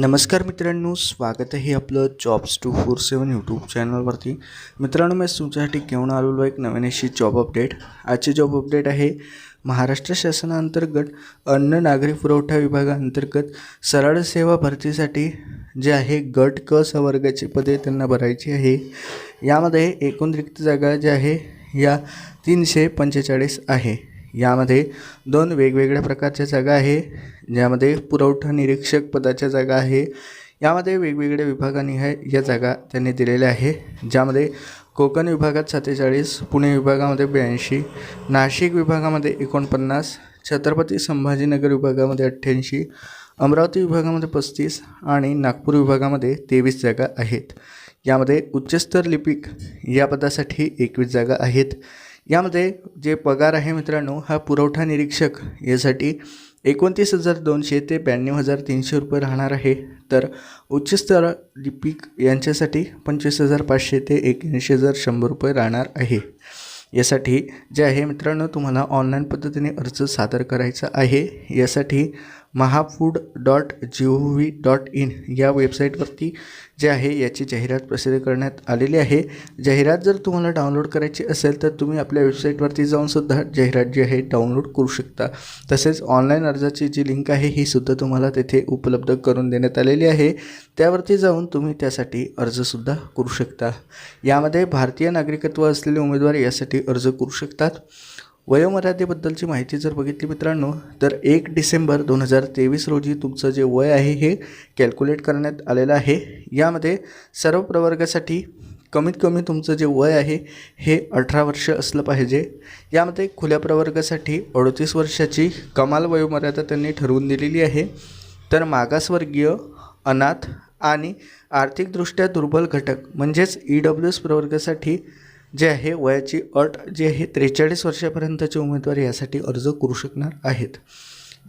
नमस्कार मित्रांनो स्वागत आहे आपलं jobs two four seven YouTube चॅनलवरती मित्रांनो मी तुमच्यासाठी घेऊन आलेलो एक नवीन अशी जॉब अपडेट आजची जॉब अपडेट आहे महाराष्ट्र शासनाअंतर्गत अन्न नागरी पुरवठा विभागाअंतर्गत सरळ सेवा भरतीसाठी जे आहे गट क सवर्गाची पदे त्यांना भरायची आहे. यामध्ये एकूण रिक्त जागा जे आहे या तीनशे पंचेचाळीस आहे. यामध्ये दोन वेगवेगळ्या प्रकारच्या जागा आहे ज्यामध्ये पुरवठा निरीक्षक पदाच्या जागा आहे. यामध्ये वेगवेगळ्या विभागानिहाय या जागा त्यांनी दिलेल्या आहे ज्यामध्ये कोकण विभागात सत्तेचाळीस पुणे विभागामध्ये ब्याऐंशी नाशिक विभागामध्ये एकोणपन्नास छत्रपती संभाजीनगर विभागामध्ये अठ्ठ्याऐंशी अमरावती विभागामध्ये पस्तीस आणि नागपूर विभागामध्ये तेवीस जागा आहेत. यामध्ये उच्चस्तर लिपिक या पदासाठी एकवीस जागा आहेत. यामध्ये जे पगार आहे मित्रांनो हा पुरवठा निरीक्षक यासाठी एकोणतीस हजार दोनशे ते ब्याण्णव हजार तीनशे रुपये राहणार आहे. तर उच्चस्तर लिपिक यांच्यासाठी पंचवीस हजार पाचशे ते एक्याऐंशी हजार शंभर रुपये राहणार आहे. यासाठी जे आहे मित्रांनो तुम्हाला ऑनलाईन पद्धतीने अर्ज सादर करायचा आहे. यासाठी Mahafood dot G O V dot in या वेबसाईटवरती जे आहे याची जाहिरात प्रसिद्ध करण्यात आलेली आहे. जाहिरात जर तुम्हाला डाउनलोड करायची असेल तर तुम्ही आपल्या वेबसाईटवरती जाऊनसुद्धा जाहिरात जी आहे डाउनलोड करू शकता. तसेच ऑनलाईन अर्जाची जी लिंक आहे ही सुद्धा तुम्हाला तेथे उपलब्ध करून देण्यात आलेली आहे. त्यावरती जाऊन तुम्ही त्यासाठी अर्जसुद्धा करू शकता. यामध्ये भारतीय नागरिकत्व असलेले उमेदवार यासाठी अर्ज करू शकतात. वयोमर्यादेबद्दलची माहिती जर बघितली मित्रांनो तर एक डिसेंबर दोन हजार तेवीस रोजी तुमचं जे वय आहे हे कॅल्क्युलेट करण्यात आलेलं आहे. यामध्ये सर्व प्रवर्गासाठी कमीत कमी तुमचं जे वय आहे हे अठरा वर्ष असलं पाहिजे. यामध्ये खुल्या प्रवर्गासाठी अडतीस वर्षाची कमाल वयोमर्यादा त्यांनी ठरवून दिलेली आहे. तर मागासवर्गीय अनाथ आणि आर्थिकदृष्ट्या दुर्बल घटक म्हणजेच ई डब्ल्यू एस प्रवर्गासाठी जे आहे वयाची अट जी आहे त्रेचाळीस वर्षापर्यंतचे उमेदवार यासाठी अर्ज करू शकणार आहेत.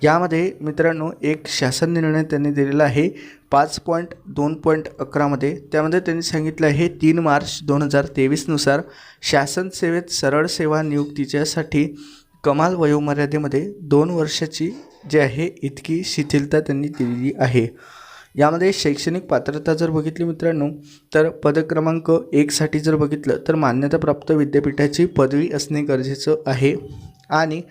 यामध्ये मित्रांनो एक शासन निर्णय त्यांनी दिलेला आहे पाच पॉईंट दोन पॉईंट अकरामध्ये त्यामध्ये त्यांनी सांगितलं आहे तीन मार्च दोन हजार तेवीसनुसार शासन सेवेत सरळ सेवा नियुक्तीच्यासाठी कमाल वयोमर्यादेमध्ये दोन वर्षाची जी आहे इतकी शिथिलता त्यांनी दिलेली आहे. यामध्ये शैक्षणिक पात्रता जर बघितली मित्रांनो तर पदक्रमांक एकसाठी जर बघितलं तर मान्यताप्राप्त विद्यापीठाची पदवी असणे गरजेचं आहे. आणि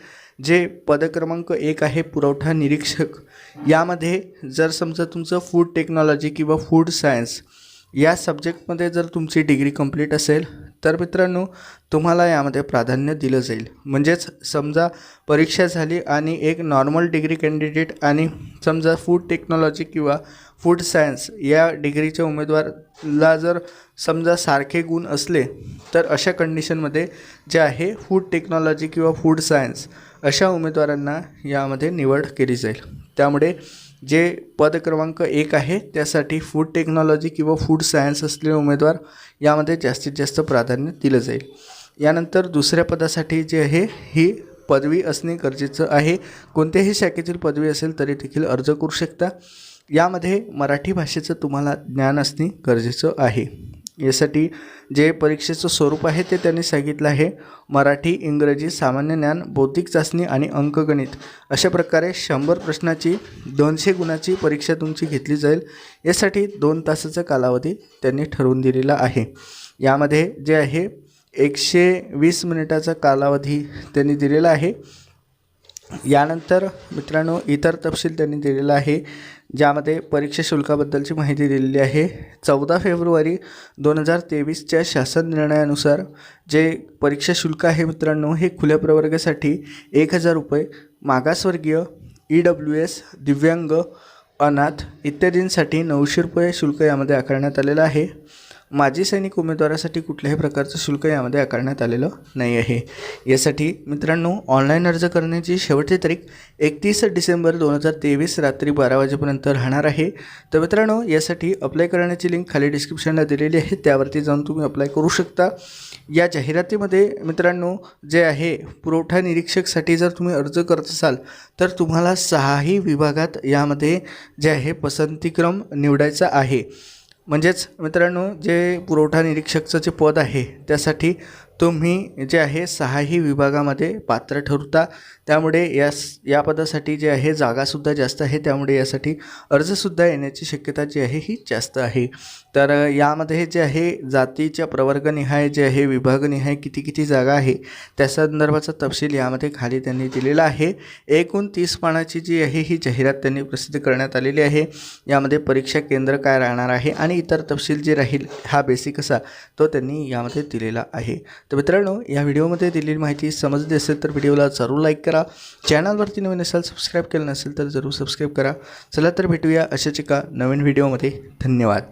जे पदक्रमांक एक आहे पुरवठा निरीक्षक यामध्ये जर समजा तुमचं फूड टेक्नॉलॉजी किंवा फूड सायन्स या सब्जेक्टमध्ये जर तुमची डिग्री कंप्लीट असेल तर मित्रांनो तुम्हाला यामध्ये प्राधान्य दिलं जाईल. म्हणजेच समजा परीक्षा झाली आणि एक नॉर्मल डिग्री कॅन्डिडेट आणि समजा फूड टेक्नॉलॉजी किंवा फूड सायन्स या डिग्रीच्या उमेदवारला जर समजा सारखे गुण असले तर अशा कंडिशनमध्ये जे आहे फूड टेक्नॉलॉजी किंवा फूड सायन्स अशा उमेदवारांना यामध्ये निवड केली जाईल. त्यामुळे जे पद क्रमांक एक आहे त्यासाठी फूड टेक्नॉलॉजी किंवा फूड सायन्स असलेले उमेदवार यामध्ये जास्तीत जास्त प्राधान्य दिलं जाईल. यानंतर दुसऱ्या पदासाठी जे आहे ही पदवी असणे गरजेचं आहे. कोणत्याही शाखेतील पदवी असेल तरी देखील अर्ज करू शकता. यामध्ये मराठी भाषेचं तुम्हाला ज्ञान असणे गरजेचं आहे. यासाठी जे परीक्षेचं स्वरूप आहे ते त्यांनी सांगितलं आहे. मराठी इंग्रजी सामान्य ज्ञान बौद्धिक चाचणी आणि अंकगणित अशा प्रकारे शंभर प्रश्नाची दोनशे गुणाची परीक्षा तुमची घेतली जाईल. यासाठी दोन तासाचा कालावधी त्यांनी ठरवून दिलेला आहे. यामध्ये जे आहे एकशे वीस मिनिटाचा कालावधी त्यांनी दिलेला आहे. यानंतर मित्रांनो इतर तपशील त्यांनी दिलेला आहे. ज्यामध्ये परीक्षा शुल्काबद्दलची माहिती दिलेली आहे. चौदा फेब्रुवारी दोन हजार तेवीसच्या शासन निर्णयानुसार जे परीक्षा शुल्क आहे मित्रांनो हे खुल्या प्रवर्गासाठी एक हजार रुपये मागासवर्गीय ई डब्ल्यू एस दिव्यांग अनाथ इत्यादींसाठी नऊशे रुपये शुल्क यामध्ये आकारण्यात आलेलं आहे. माजी सैनिक उमेदवारासाठी कुठल्याही प्रकारचं शुल्क यामध्ये आकारण्यात आलेलं नाही आहे यासाठी मित्रांनो ऑनलाईन अर्ज करण्याची शेवटची तारीख एकतीस डिसेंबर दोन हजार तेवीस रात्री बारा वाजेपर्यंत राहणार आहे. तर मित्रांनो यासाठी अप्लाय करण्याची लिंक खाली डिस्क्रिप्शनला दिलेली आहे. त्यावरती जाऊन तुम्ही अप्लाय करू शकता. या जाहिरातीमध्ये मित्रांनो जे आहे पुरवठा निरीक्षकसाठी जर तुम्ही अर्ज करत असाल तर तुम्हाला सहाही विभागात यामध्ये जे आहे पसंतीक्रम निवडायचा आहे. म्हणजेच मित्रांनो जे पुरवठा निरीक्षकचं जे पद आहे त्यासाठी तुम्ही जे आहे सहाही विभागामध्ये पात्र ठरता त्यामुळे यास या पदासाठी जे आहे जागासुद्धा जास्त आहे. त्यामुळे यासाठी अर्जसुद्धा येण्याची शक्यता जी आहे ही जास्त आहे. तर यामध्ये जे आहे जातीच्या प्रवर्गनिहाय जे आहे विभागनिहाय किती किती जागा आहे त्या संदर्भाचा तपशील यामध्ये खाली त्यांनी दिलेला आहे. एकूण तीस पानाची जी आहे ही जाहिरात त्यांनी प्रसिद्ध करण्यात आलेली आहे. यामध्ये परीक्षा केंद्र काय राहणार आहे आणि इतर तपशील जे राहील हा बेसिक असा तो त्यांनी यामध्ये दिलेला आहे. तर मित्रांनो या व्हिडिओमध्ये दिलेली माहिती समजली असेल तर व्हिडिओला जरूर लाईक करा. चॅनलवरती नवीन असाल सबस्क्राईब केलं नसेल तर जरूर सबस्क्राईब करा. चला तर भेटूया अशाच एका नवीन व्हिडिओमध्ये. धन्यवाद.